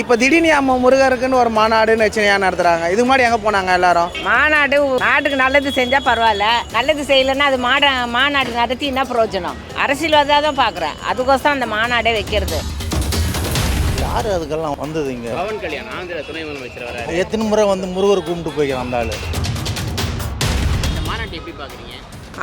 இப்போ திடீர்னு நம்ம முருகருக்குன்னு ஒரு மாநாடுன்னு வச்சு ஏன் நடத்துகிறாங்க இதுக்கு முன்னாடி எங்கே போனாங்க எல்லாரும்? மாநாடு நாட்டுக்கு நல்லது செஞ்சால் பரவாயில்ல. நல்லது செய்யலைன்னா அது மாட மாநாடு நடத்தி என்ன பிரயோஜனம். அரசியல்வாதாக தான் பார்க்குறேன் அதுக்கோசரம் அந்த மாநாடே வைக்கிறது. யார் அதுக்கெல்லாம் வந்தது இங்கே? பவன் கல்யாண் ஆந்திர துணை முதலமைச்சர் வராரு. எத்தனை முறை வந்து முருகர் கும்பிட்டு போய்க்கிறான் அந்த ஆள்? இந்த மாநாட்டை எப்படி பார்க்குறீங்க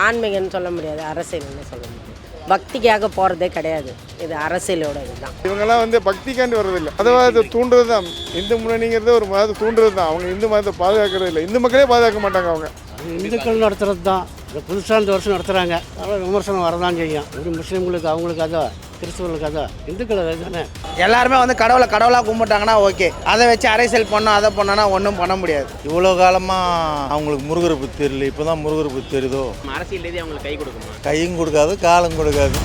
ஆன்மீகம்னு சொல்ல முடியாது அரசியல்னு சொல்ல முடியாது. பக்திக்காக போகிறதே கிடையாது. இது அரசியலோட இதுதான் இவங்கெல்லாம் வந்து பக்திக்காண்டி வர்றதில்லை. அதாவது தூண்டுறது தான். இந்து முன்னணிங்கிறது ஒரு மதத்தை தூண்டுறது தான். அவங்க இந்து மதத்தை பாதுகாக்கிறது இல்லை. இந்து மக்களே பாதுகாக்க மாட்டாங்க அவங்க. இந்துக்கள் நடத்துறது தான். புதுசாக இந்த வருஷம் நடத்துகிறாங்க அதனால் விமர்சனம் வரதான் செய்யும். எப்படி முஸ்லீம்களுக்கு அவங்களுக்கு அதோ கிறிஸ்துவர்களுக்கு அதோ இந்துக்கள் தானே? எல்லாருமே வந்து கடவுளை கடவுளாக கும்பிட்டாங்கன்னா ஓகே. அதை வச்சு அரசியல் பண்ணோம் அதை பண்ணோன்னா ஒன்றும் பண்ண முடியாது. இவ்வளோ காலமாக அவங்களுக்கு முருகரை பற்றி தெரியல இப்போ தான் முருகரை பற்றி தெரியுதோ? அரசியல் ரீதியாக அவங்களுக்கு கை கொடுக்குமா கையும் கொடுக்காது காலும் கொடுக்காது.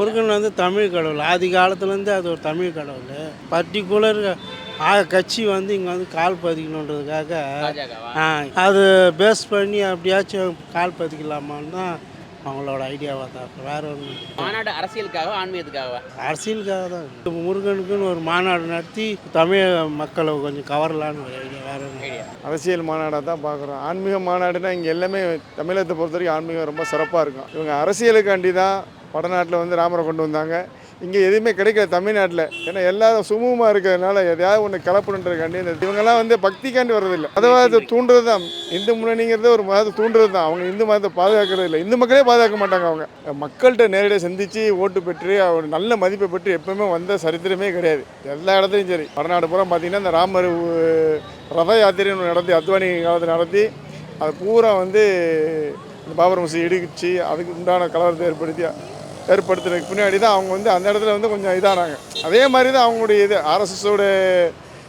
முருகன் வந்து தமிழ் கடவுள். ஆதி காலத்துலேருந்து அது ஒரு தமிழ் கடவுள். பர்டிகுலர் கட்சி வந்து இங்கே வந்து கால் பதிக்கணுன்றதுக்காக அது பேஸ் பண்ணி அப்படியாச்சும் கால் பதிக்கலாமான்னு தான் அவங்களோட ஐடியாவாக தான். வேற ஒன்றும் மாநாடு அரசியலுக்காகவா ஆன்மீகத்துக்காகவா? அரசியலுக்காக தான். முருகனுக்குன்னு ஒரு மாநாடு நடத்தி தமிழ் மக்களை கொஞ்சம் கவரலான்னு ஒரு ஐடியா வேற ஐடியா. அரசியல் மாநாடாக தான் பார்க்குறோம் ஆன்மீக மாநாடுனா இங்கே எல்லாமே தமிழகத்தை பொறுத்த வரைக்கும் ஆன்மீகம் ரொம்ப சிறப்பாக இருக்கும். இவங்க அரசியலுக்காண்டி தான் வடநாட்டில் வந்து ராமரை கொண்டு வந்தாங்க. இங்கே எதுவுமே கிடைக்காது தமிழ்நாட்டில். ஏன்னா எல்லாரும் சுமூகமாக இருக்கிறதுனால எதையாவது ஒன்று கலப்பணுன்றதுக்காண்டி இந்த இவங்கெல்லாம் வந்து பக்திக்காண்டி வர்றதில்லை. அதாவது தூண்டுறது தான் இந்து முன்னணிங்கிறது ஒரு மதத்தை தூண்டுறது தான் அவங்க இந்து மதத்தை பாதுகாக்கிறது இல்லை இந்து மக்களே பாதுகாக்க மாட்டாங்க அவங்க. மக்கள்கிட்ட நேரடியாக சந்தித்து ஓட்டு பெற்று அவர் நல்ல மதிப்பை பெற்று எப்பவுமே வந்த சரித்திரமே கிடையாது. எல்லா இடத்துலையும் சரி. வடநாடு பூரா பார்த்திங்கன்னா இந்த ராமர் ரத யாத்திரைன்னு நடத்தி அத்வானி காலத்தில் நடத்தி அது பூரா வந்து இந்த பாபர் மசூதி இடிச்சு அதுக்கு உண்டான கலவரத்தை ஏற்படுத்தி ஏற்படுத்துறதுக்கு பின்னாடி தான் அவங்க வந்து அந்த இடத்துல வந்து கொஞ்சம் இதானாங்க. அதே மாதிரி தான் அவங்களுடைய இது ஆர்எஸ்எஸோட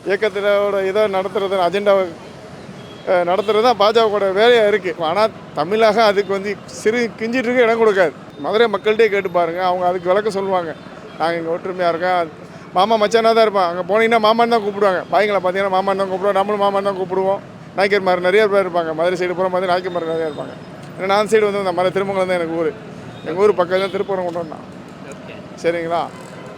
இயக்கத்திலோட இதை நடத்துறது அஜெண்டாவை நடத்துறது தான் பாஜகவோட வேலையாக இருக்குது ஆனால் தமிழாக அதுக்கு வந்து சிறு கிஞ்சிட்டு இடம் கொடுக்காது. மதுரை மக்கள்கிட்டே கேட்டு பாருங்க அவங்க அதுக்கு விளக்கம் சொல்லுவாங்க. நாங்கள் இங்கே ஒற்றுமையாக இருக்கோம். மாமா மச்சானாக தான் இருப்பான். அங்கே போனீங்கன்னா மாமான்னு தான் கூப்பிடுவாங்க. பாய்ங்களை பார்த்தீங்கன்னா மாமான் தான் கூப்பிடுவோம். நம்மளும் மாமான்னு தான் கூப்பிடுவோம். நாய்க்கர்மார் நிறைய பேர் இருப்பாங்க. மதுரை சைடு பூரா நாய்க்கர் மாதிரி நிறைய இருப்பாங்க. ஏன்னா நான் சைடு வந்து அந்த மலை திருமங்கலம் தான் எனக்கு ஊர். எங்கள் ஊர் பக்கம் தான் திருப்பூரம் கொண்டு வந்தான் சரிங்களா?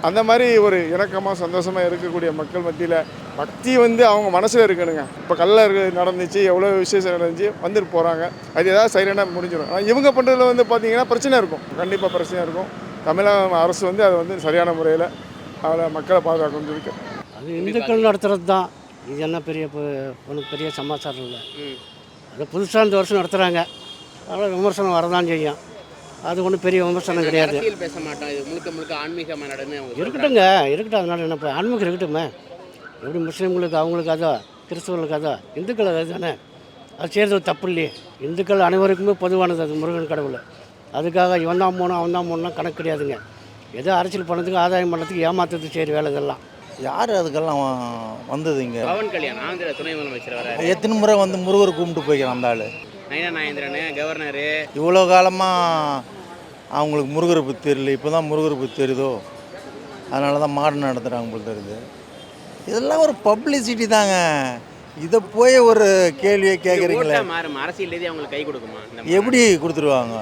அந்த மாதிரி ஒரு இணக்கமாக சந்தோஷமாக இருக்கக்கூடிய மக்கள் மத்தியில் பக்தி வந்து அவங்க மனசில் இருக்கணுங்க. இப்போ கல்ல இருக்கு நடந்துச்சு எவ்வளோ விசேஷம் நடந்துச்சு வந்துட்டு போகிறாங்க அது ஏதாவது சைலண்டாக முடிஞ்சிடும். ஆனால் இவங்க பண்ணுறதுல வந்து பார்த்தீங்கன்னா பிரச்சனை இருக்கும். கண்டிப்பாக பிரச்சனை இருக்கும். தமிழக அரசு வந்து அதை வந்து சரியான முறையில் அவளை மக்களை பாதுகாக்கணும்னு இருக்கு அது இந்துக்கள் நடத்துறது தான். இது என்ன பெரிய ஒன்றும் பெரிய சமாச்சாரம் இல்லை. அது புதுசாக இந்த வருஷம் நடத்துகிறாங்க அதனால் விமர்சனம் வரதான் செய்யும். அது ஒன்றும் பெரிய விமர்சனம் கிடையாது. அரசியல் பேச மாட்டோம். இது முழுக்க முழுக்க ஆன்மீக சொல்றாங்க. இருக்கட்டுங்க இருக்கட்டும் அதனால என்ன ஆன்மீகம் இருக்கட்டுமே. எப்படி முஸ்லீம்களுக்கு அவங்களுக்கு அதோ கிறிஸ்துவர்களுக்கு அதோ? இந்துக்கள் அது தானே அது செய்கிறது தப்பு இல்லையே. இந்துக்கள் அனைவருக்குமே பொதுவானது அது முருகன் கடவுள். அதுக்காக இவன் தான் போனோம் அவன் தான் போனோம் கணக்கு கிடையாதுங்க. ஏதோ அரசியல் பண்ணதுக்கு ஆதாயம் பண்ணதுக்கு ஏமாத்துறதுக்கு செய்கிற வேலை இதெல்லாம். யார் அதுக்கெல்லாம் வந்தது இங்கே? பவன் கல்யாண் ஆந்திர துணை முதலமைச்சர் வராரு. எத்தனை முறை வந்து முருகர் கும்பிட்டு போய்க்கிறான் அந்த ஆள்? நயனா நாயந்திரன் கவர்னரு. இவ்வளோ காலமாக அவங்களுக்கு முருகரை பற்றி தெரியல. இப்போ தான் முருகரை பற்றி தெரியுதோ? அதனால தான் மாடு நடத்துகிறாங்க போல் தெரியுது இதெல்லாம் ஒரு பப்ளிசிட்டி தாங்க. இதை போய் ஒரு கேள்வியை கேட்குறீங்களே அரசியல் ரீதியாக அவங்களுக்கு கை கொடுக்குமா? எப்படி கொடுத்துருவாங்க?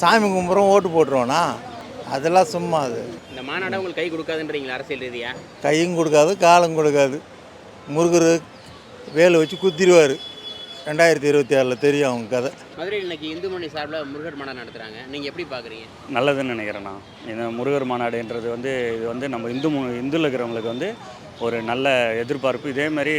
சாமி கும்பிட்றோம் ஓட்டு போட்டுருவோண்ணா அதெல்லாம் சும்மா அது. இந்த மாநாடு உங்களுக்கு கை கொடுக்காதுன்றீங்களா அரசியல் ரீதியா? கையும் கொடுக்காது காலும் கொடுக்காது. முருகர் வேலை வச்சு குத்திடுவார். ரெண்டாயிரத்தி இருபத்தி ஆறில் தெரியும் அவங்க கதை. மதுரையில் இன்னைக்கு இந்து மணி சார்பில் முருகர் மாநாடு நடத்துறாங்க. நீங்க எப்படி பாக்குறீங்க நல்லதுன்னு நினைக்கிறேன் நான். இந்த முருகர் மாநாடுன்றது வந்து இது வந்து நம்ம இந்து மு- இந்துல இருக்கிறவங்களுக்கு வந்து ஒரு நல்ல எதிர்பார்ப்பு. இதே மாதிரி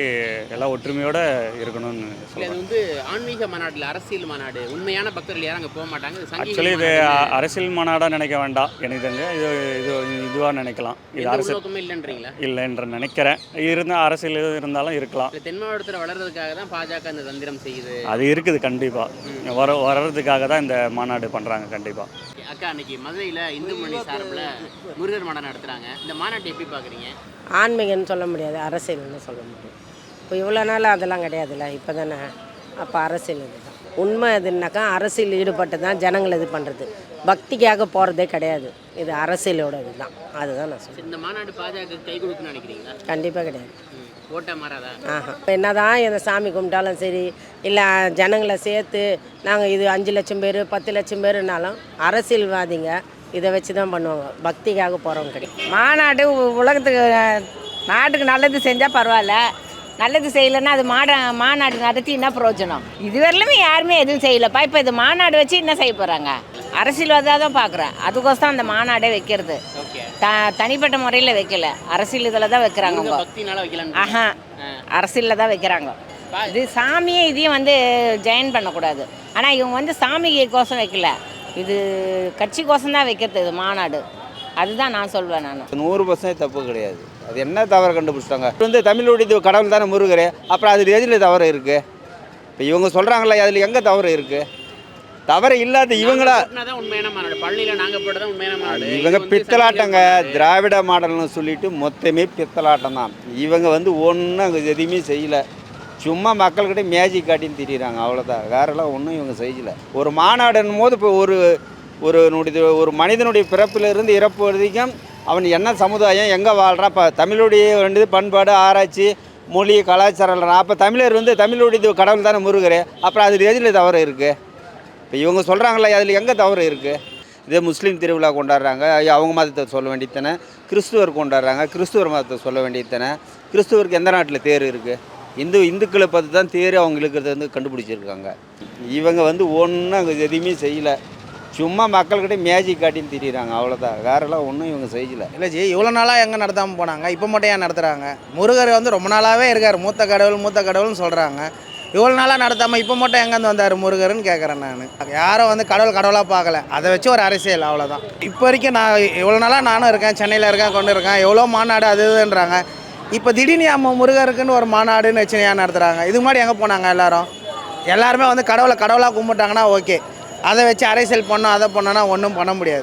எல்லாம் ஒற்றுமையோட இருக்கணும்னு இல்ல இது வந்து ஆன்மீக மாநாடுல அரசியல் மாநாடு. உண்மையான பக்தர்கள் யாரும் அங்கே போக மாட்டாங்க. ஆக்சுவலி இது அரசியல் மாநாடாக நினைக்க வேண்டாம். எனக்கு தெரிஞ்சு இது இது இதுவாக நினைக்கலாம். இது அரசியல் இல்லைன்றீங்களா? இல்லைன்ற நினைக்கிறேன். இருந்தால் அரசியல் எது இருந்தாலும் இருக்கலாம். தென் மாவட்டத்தில் வளர்றதுக்காக தான் பாஜக இந்த தந்திரம் செய்யுது. அது இருக்குது கண்டிப்பாக வர வர்றதுக்காக தான் இந்த மாநாடு பண்ணுறாங்க கண்டிப்பாக அக்கா அன்னைக்கு மதுரையில இந்து மணி சார்பில் முருகர் மாநாடு நடத்துறாங்க. இந்த மாநாட்டை எப்படி பாக்குறீங்க? ஆன்மீகம்னு சொல்ல முடியாது அரசியல்னு சொல்ல முடியும் இப்போ இவ்வளோ நாள் அதெல்லாம் கிடையாதுல்ல இப்போ தானே? அப்போ அரசியல் இதுதான். உண்மை எதுனாக்கா அரசியல் ஈடுபட்டு தான் ஜனங்களை இது பண்ணுறது பக்திக்காக போகிறதே கிடையாது. இது அரசியலோட இதுதான். அதுதான் நான் சொல்லுவேன் இந்த மாநாடு பாஜக கை கொடுக்குன்னு நினைக்கிறீங்களா? கண்டிப்பாக கிடையாது. ஓட்டா மாறாதா? ஆஹா. இப்போ என்ன தான் இந்த சாமி கும்பிட்டாலும் சரி இல்லை ஜனங்களை சேர்த்து நாங்கள் இது அஞ்சு லட்சம் பேர் பத்து லட்சம் பேருனாலும் அரசியல்வாதிங்க இதை வச்சு தான் பண்ணுவாங்க. பக்திக்காக போகிறவங்க கிடையாது. மாநாடு உலகத்துக்கு நாட்டுக்கு நல்லது செஞ்சால் பரவாயில்ல. நல்லது செய்யலைன்னா அது மாட மாநாடு நடத்தி என்ன பிரயோஜனம்? இதுவரையிலுமே யாருமே எதுவும் செய்யலப்பா. இப்போ இது மாநாடு வச்சு என்ன செய்ய போகிறாங்க அரசியல்வாதாக தான் பார்க்குறேன் அதுக்கோசம் அந்த மாநாடே வைக்கிறது. த தனிப்பட்ட முறையில் வைக்கல. அரசியல் இதில் தான் வைக்கிறாங்க ஆஹா. அரசியலில் தான் வைக்கிறாங்க. இது சாமியை இதையும் வந்து ஜாயின் பண்ணக்கூடாது. ஆனால் இவங்க வந்து சாமிக்கோசம் வைக்கல. இது கட்சிக்கோசம் தான் வைக்கிறது இது மாநாடு. அதுதான் நான் சொல்வேன் நான். நூறு பர்சன்ட் தப்பு கிடையாது. அது என்ன தவறு கண்டுபிடிச்சிட்டாங்க? வந்து தமிழோட இது கடவுள் தானே முருகர். அப்புறம் அது எதில் தவறு இருக்குது இப்போ இவங்க சொல்கிறாங்களே அதில் எங்கே தவறு இருக்குது தவறு இல்லாத இவங்களா இவங்க பித்தலாட்டங்க. திராவிட மாடல்னு சொல்லிட்டு மொத்தமே பித்தலாட்டம் தான். இவங்க வந்து ஒன்றும் அங்கே எதுவுமே செய்யலை. சும்மா மக்கள்கிட்ட மேஜிக் காட்டின்னு திரியிறாங்க. அவ்வளோதான் வேறெல்லாம் ஒன்றும் இவங்க செய்யலை. ஒரு மாநாடுன்னும் போது இப்போ ஒரு ஒரு நுடைய ஒரு மனிதனுடைய பிறப்பிலிருந்து இறப்பு வரைக்கும் அவன் என்ன சமுதாயம் எங்கே வாழ்கிறான் இப்போ தமிழுடைய வேண்டியது பண்பாடு ஆராய்ச்சி மொழி கலாச்சாரம் அப்போ தமிழர் வந்து தமிழுடைய கடவுள் தானே முருகர். அப்புறம் அதில் எதில் தவறு இருக்குது இப்போ இவங்க சொல்கிறாங்களே அதில் எங்கே தவறு இருக்குது இதே முஸ்லீம் திருவிழா கொண்டாடுறாங்க. அவங்க மதத்தை சொல்ல வேண்டியதானே கிறிஸ்துவர் கொண்டாடுறாங்க. கிறிஸ்துவர் மதத்தை சொல்ல வேண்டியதானே கிறிஸ்துவருக்கு எந்த நாட்டில் தேர் இருக்குது இந்து இந்துக்களை பார்த்து தான் தேர் அவங்களுக்கு வந்து கண்டுபிடிச்சிருக்காங்க. இவங்க வந்து ஒன்றும் அங்கே எதுவுமே செய்யலை. சும்மா மக்கள்கிட்ட மேஜிக் காட்டின்னு திரியிறாங்க அவ்வளோதான் வேறெல்லாம் ஒன்றும் இவங்க செய்யல. இல்லை ஜி இவ்வளோ நாளாக எங்கே நடத்தாமல் போனாங்க? இப்போ மட்டும் ஏன் நடத்துகிறாங்க முருகர் வந்து ரொம்ப நாளாகவே இருக்கார். மூத்த கடவுள் மூத்த கடவுள்னு சொல்கிறாங்க இவ்வளோ நாளாக நடத்தாமல் இப்போ மட்டும் எங்கேருந்து வந்தார் முருகர்னு கேட்குறேன் நான். யாரும் வந்து கடவுள் கடவுளாக பார்க்கல. அதை வச்சு ஒரு அரசியல் அவ்வளோதான் இப்போ வரைக்கும் நான் இவ்வளோ நாளாக நானும் இருக்கேன் சென்னையில் இருக்கேன் கொண்டு இருக்கேன். எவ்வளோ மாநாடு அது இதுன்றாங்க. இப்போ திடீர்னு நம்ம முருகருக்குன்னு ஒரு மாநாடுன்னு வச்சு ஏன் நடத்துகிறாங்க இதுக்கு முன்னாடி எங்கே போனாங்க எல்லோரும்? எல்லாருமே வந்து கடவுளை கடவுளாக கும்பிட்டாங்கன்னா ஓகே. அதை வச்சு அரசியல் பண்ணோம் அதை பண்ணோன்னா ஒன்றும் பண்ண முடியாது.